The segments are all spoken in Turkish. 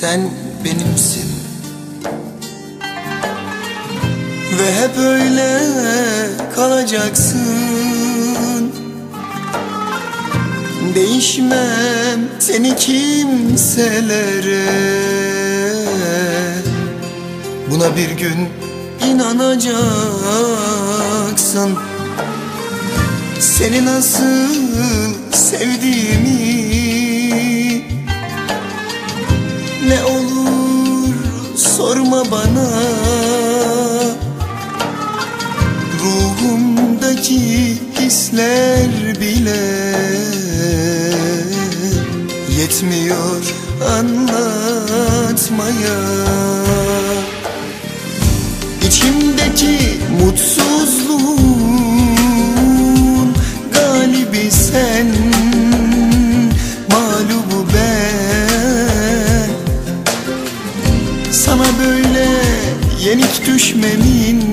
sen benimsin. Ve hep öyle kalacaksın. Değişmem seni kimselere. Buna bir gün inanacaksın. Seni nasıl sevdiğimi Ne olur sorma bana. Ruhumdaki hisler bile Yetmiyor anlatmaya. İçimdeki mutsuzluğun yenik düşmemin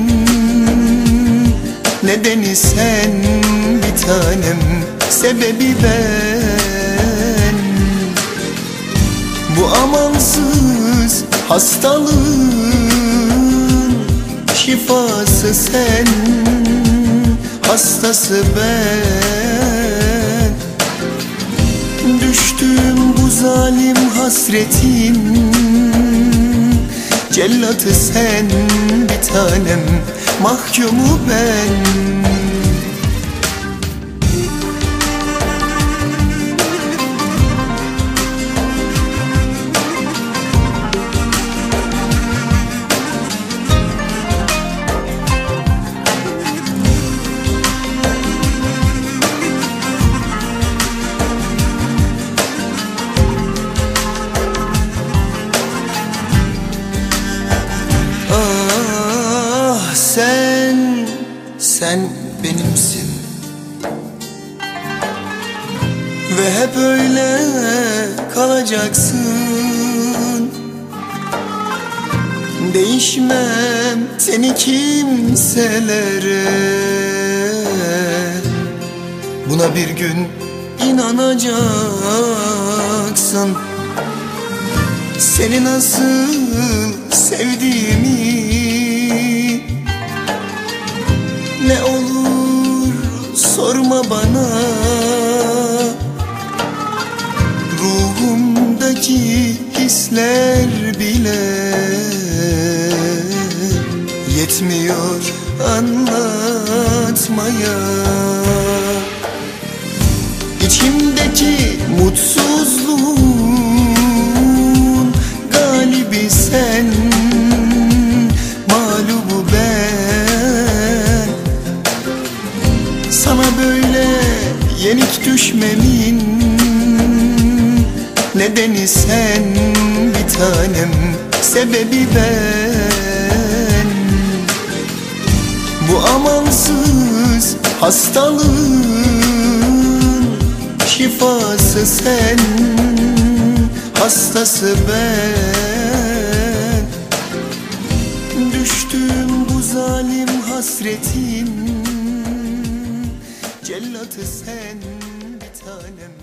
Nedeni sen bir tanem Sebebi ben. Bu amansız hastalığın Şifası sen Hastası ben. Düştüm bu zalim hasretin Cellatı sen bir tanem Mahkumu ben sen benimsin. Ve hep öyle kalacaksın. Değişmem seni kimselere. Buna bir gün inanacaksın. Seni nasıl sevdiğimi Ne olur sorma bana. Ruhumdaki hisler bile Yetmiyor anlatmaya Nedeni sen bir tanem Sebebi ben. Bu amansız hastalığın Şifası sen Hastası ben. Düştüm bu zalim hasretin Cellatı sen bir tanem